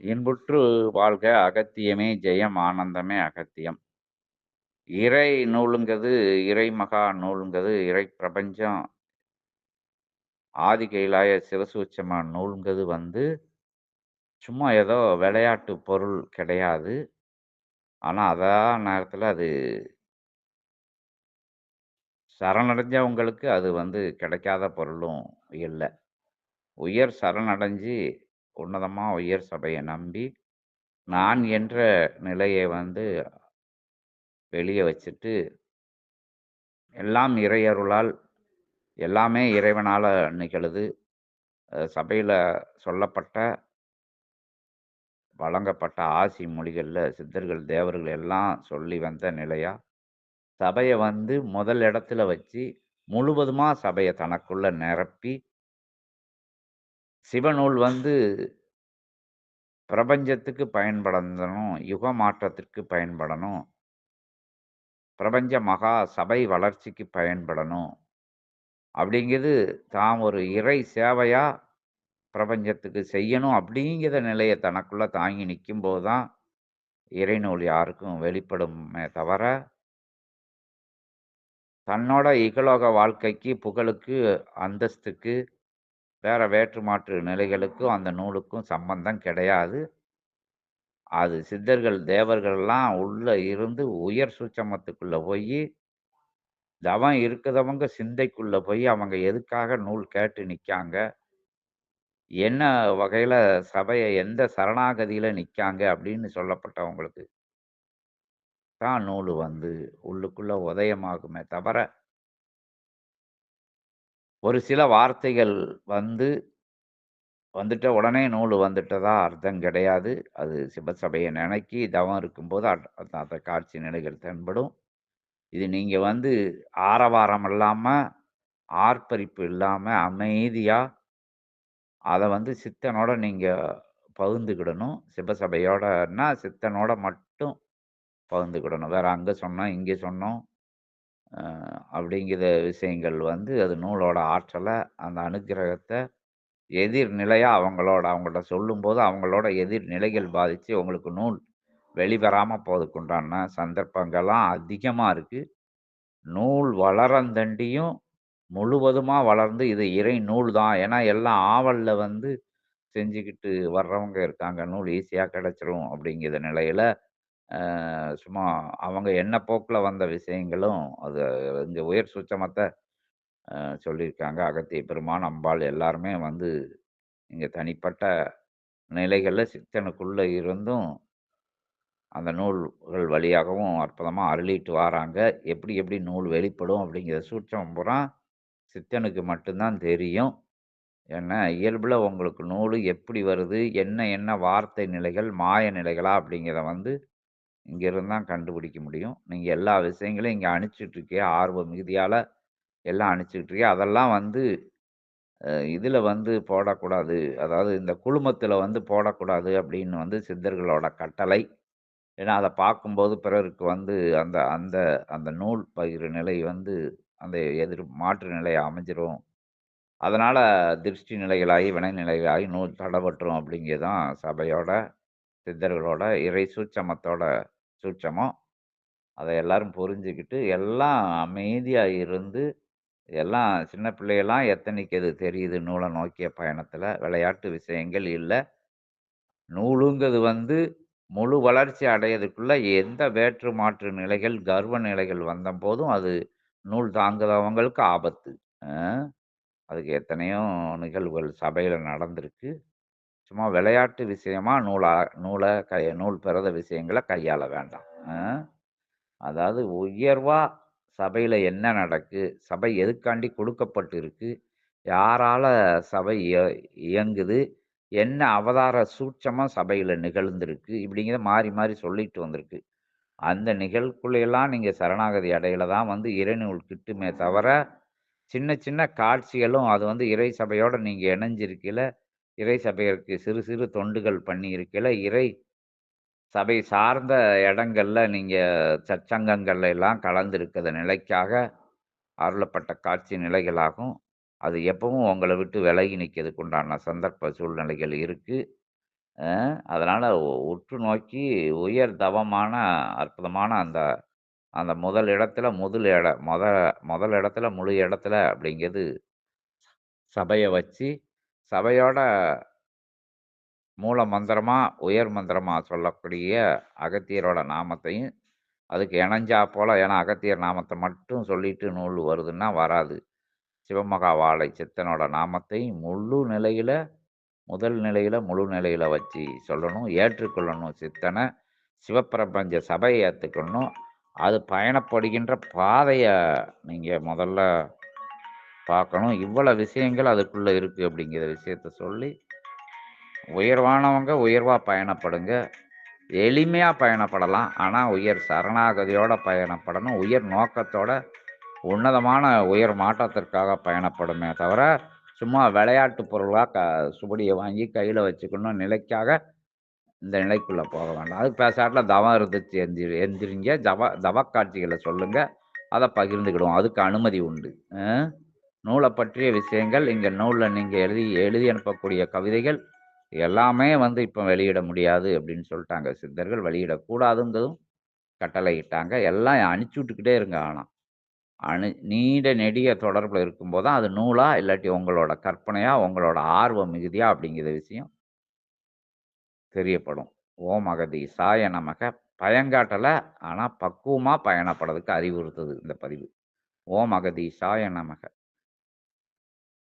இன்புற்று வாழ்க அகத்தியமே ஜெயம் ஆனந்தமே அகத்தியம். இறை நூலுங்கிறது இறைமகா நூலுங்கிறது இறை பிரபஞ்சம் ஆதி கைலாய சிவசூச்சமா நூலுங்கிறது வந்து சும்மா ஏதோ விளையாட்டு பொருள் கிடையாது. ஆனால் அதான் நேரத்தில் அது சரணடைஞ்சவங்களுக்கு அது வந்து கிடைக்காத பொருளும் இல்லை உயர் சரணடைஞ்சு உன்னதமா உயர் சபைய நம்பி, நான் என்ற நிலைய வந்து வெளிய வச்சுட்டு எல்லாம் இறை அருளால், எல்லாமே இறைவனால நிகழுது. சபையில சொல்லப்பட்ட வழங்கப்பட்ட ஆசி மொழிகள்ல சித்தர்கள், தேவர்கள் எல்லாம் சொல்லி வந்த நிலையா, சபைய வந்து முதல் இடத்துல வச்சு, முழுவதுமா சபைய தனக்குள்ள நிரப்பி சிவநூல் வந்து பிரபஞ்சத்துக்கு பயன்படணும், யுக மாற்றத்திற்கு பயன்படணும். பிரபஞ்ச மகா சபை வளர்ச்சிக்கு பயன்படணும். அப்படிங்கிறது தான் ஒரு இறை சேவையா பிரபஞ்சத்துக்கு செய்யணும் அப்படிங்கிற நிலையை தனக்குள்ள தாங்கி நிற்கும்போது தான், இறைநூல் யாருக்கும் வெளிப்படுமே தவிர தன்னோட இகலோக வாழ்க்கைக்கு, புகழுக்கு, அந்தஸ்துக்கு, வேற வேற்று மாற்று நிலைகளுக்கும் அந்த நூலுக்கும் சம்பந்தம் கிடையாது. அது சித்தர்கள், தேவர்கள்லாம் உள்ளே இருந்து உயர் சூட்சமத்துக்குள்ள போய் தவம் இருக்கிறவங்க சிந்தைக்குள்ளே போய் அவங்க எதுக்காக நூல் கேட்டு நிற்காங்க என்ன வகையில் சபையை எந்த சரணாகதியில் நிற்காங்க அப்படின்னு சொல்லப்பட்டவங்களுக்கு தான் நூல் வந்து உள்ளுக்குள்ளே உதயமாகுமே தவிர ஒரு சில வார்த்தைகள் வந்து வந்துட்ட உடனே நூல் வந்துட்டதா அர்த்தம் கிடையாது. அது சிவசபையை நினைக்கி தவம் இருக்கும்போது அந்த அந்த காட்சி நிலைகள் தென்படும். இது நீங்கள் வந்து ஆரவாரம் இல்லாமல் ஆர்ப்பரிப்பு இல்லாமல் அமைதியாக அதை வந்து சித்தனோட நீங்கள் பகிர்ந்துக்கிடணும். சிவசபையோடன்னா சித்தனோட மட்டும் பகிர்ந்துக்கிடணும். வேறு அங்கே சொன்னோம், இங்கே சொன்னோம். அப்படிங்கிற விஷயங்கள் வந்து அது நூலோட ஆற்றலை அந்த அனுக்கிரகத்தை எதிர்நிலையாக அவங்களோட அவங்கள்ட்ட சொல்லும்போது அவங்களோட எதிர்நிலைகள் பாதித்து உங்களுக்கு நூல் வெளிவராமல் போறதுக்குண்டான சந்தர்ப்பங்கள்லாம் அதிகமாக இருக்குது நூல் வளரந்தண்டியும் முழுவதுமாக வளர்ந்து இது இறை நூல் தான். ஏன்னா எல்லாம் ஆவலில் வந்து செஞ்சுக்கிட்டு வர்றவங்க இருக்காங்க. நூல் ஈஸியாக கிடச்சிரும் அப்படிங்கிற நிலையில் சும்மா அவங்க என்ன போக்கில் வந்த விஷயங்களும் அது இங்கே உயர் சுச்சமத்தை சொல்லியிருக்காங்க. அகத்திய பெருமான், அம்பாள் எல்லாருமே வந்து இங்கே தனிப்பட்ட நிலைகளில் சித்தனுக்குள்ளே இருந்தும் அந்த நூல்கள் வழியாகவும் அற்புதமாக அருளிட்டு வராங்க எப்படி எப்படி நூல் வெளிப்படும் அப்படிங்கிற சூட்சம் பூரா சித்தனுக்கு மட்டும்தான் தெரியும். ஏன்னா, இயல்பில் உங்களுக்கு நூல் எப்படி வருது? என்ன என்ன வார்த்தை நிலைகள், மாய நிலைகளா அப்படிங்கிறத வந்து இங்கிருந்து தான் கண்டுபிடிக்க முடியும். நீங்கள் எல்லா விஷயங்களையும் இங்கே அனுப்பிச்சுட்டு ஆர்வம் ஆர்வ எல்லாம் அனுப்பிச்சுட்டு அதெல்லாம் வந்து இதில் வந்து போடக்கூடாது. அதாவது இந்த குழுமத்தில் வந்து போடக்கூடாது அப்படின்னு வந்து சித்தர்களோட கட்டளை. ஏன்னா, அதை பார்க்கும்போது பிறருக்கு வந்து அந்த அந்த அந்த நூல் பகிர் நிலை வந்து அந்த எதிர் மாற்று நிலை அமைஞ்சிரும். அதனால் திருஷ்டி நிலைகளாகி, வினை நிலைகளாகி நூல் தடபட்டுரும் அப்படிங்கிறது தான் சபையோட, சித்தர்களோட இறை சூட்சமத்தோட சூட்சமோ அதை எல்லாரும் புரிஞ்சுக்கிட்டு, எல்லாம் அமைதியாக இருந்து, எல்லாம் சின்ன பிள்ளையெல்லாம் எத்தனைக்கு அது தெரியுது நூலை நோக்கிய பயணத்தில் விளையாட்டு விஷயங்கள் இல்லை நூலுங்கிறது வந்து முழு வளர்ச்சி அடையிறதுக்குள்ளே எந்த வேற்று மாற்று நிலைகள், கர்வ நிலைகள் வந்தம்போதும் அது நூல் தாங்குறவங்களுக்கு ஆபத்து. அதுக்கு எத்தனையோ நிகழ்வுகள் சபையில் நடந்திருக்கு. சும்மா விளையாட்டு விஷயமா நூலா நூலை கை நூல் பெறாத விஷயங்களை கையாள வேண்டாம். அதாவது உயர்வா சபையில என்ன நடக்கு? சபை எதுக்காண்டி கொடுக்கப்பட்டு இருக்கு? யாரால சபை இயங்குது? என்ன அவதார சூட்சமாக சபையில நிகழ்ந்திருக்கு? இப்படிங்கிறத மாறி மாறி சொல்லிட்டு வந்திருக்கு. அந்த நிகழ்வுக்குள்ளையெல்லாம் நீங்க சரணாகதி அடையில தான் வந்து இறைநூல் கிட்டுமே தவிர, சின்ன சின்ன காட்சிகளும் அது வந்து இறை சபையோட நீங்க இணைஞ்சிருக்கையில, இறை சபையருக்கு சிறு சிறு தொண்டுகள் பண்ணியிருக்கையில, இறை சபை சார்ந்த இடங்களில் நீங்கள் சற்சங்கங்கள்ல எல்லாம் கலந்துருக்கிற நிலைக்காக அருளப்பட்ட காட்சி நிலைகளாகும். அது எப்பவும் உங்களை விட்டு விலகி நிற்கிறதுக்கு உண்டான சந்தர்ப்ப சூழ்நிலைகள் இருக்குது அதனால் உற்று நோக்கி உயர் தவமான அற்புதமான அந்த அந்த முதல் இடத்துல முதல் இட முத முதல் இடத்துல முழு இடத்துல அப்படிங்கிறது சபையை வச்சு, சபையோட மூல மந்திரமாக உயர் மந்திரமாக சொல்லக்கூடிய அகத்தியரோட நாமத்தையும், அதுக்கு இணஞ்சாப்போல ஏன்னா அகத்தியர் நாமத்தை மட்டும் சொல்லிட்டு நூல் வருதுன்னா வராது. சிவமகா வாழை சித்தனோட நாமத்தை முழு நிலையில் முதல் நிலையில் முழு நிலையில் வச்சு சொல்லணும். ஏற்றுக்கொள்ளணும் சித்தனை சிவப்பிரபஞ்ச சபையை ஏற்றுக்கணும் அது பயணப்படுகின்ற பாதையை நீங்கள் முதல்ல பார்க்கணும். இவ்வளவு விஷயங்கள் அதுக்குள்ள இருக்கு அப்படிங்கிற விஷயத்த சொல்லி, உயர்வானவங்க உயர்வா பயணப்படுங்க. எளிமையா பயணப்படலாம். ஆனா உயர் சரணாகதியோட பயணப்படணும். உயர் நோக்கத்தோட உன்னதமான உயர் மாற்றத்திற்காக பயணப்படுமே தவிர, சும்மா விளையாட்டு பொருளாக க சுபடியை வாங்கி கையில் வச்சுக்கணும் நிலைக்காக இந்த நிலைக்குள்ளே போக வேண்டாம். அதுக்கு பேசாட்டில் தவம் இருந்துச்சு எந்திரி எந்திரிங்க. ஜவ தவக்காட்சிகளை சொல்லுங்கள் அதை பகிர்ந்துக்கிடுவோம். அதுக்கு அனுமதி உண்டு. நூலை பற்றிய விஷயங்கள் இங்கே நூலில் நீங்கள் எழுதி எழுதி அனுப்பக்கூடிய கவிதைகள் எல்லாமே வந்து இப்போ வெளியிட முடியாது அப்படின்னு சொல்லிட்டாங்க சித்தர்கள். வெளியிடக்கூடாதுங்கிறதும் கட்டளையிட்டாங்க. எல்லாம் அனுப்பிச்சி விட்டுக்கிட்டே இருங்க ஆனால் அணு நீண்ட நெடிய தொடர்பில் இருக்கும்போது தான் அது நூலா, இல்லாட்டி உங்களோட கற்பனையா, உங்களோட ஆர்வ மிகுதியா அப்படிங்கிற விஷயம் தெரியப்படும். ஓம் அகதீசாய நமக. பயங்காட்டலை ஆனால் பக்குவமாக பயணப்படுறதுக்கு அறிவுறுத்துது இந்த பதிவு. ஓம் அகதீசாய நமக.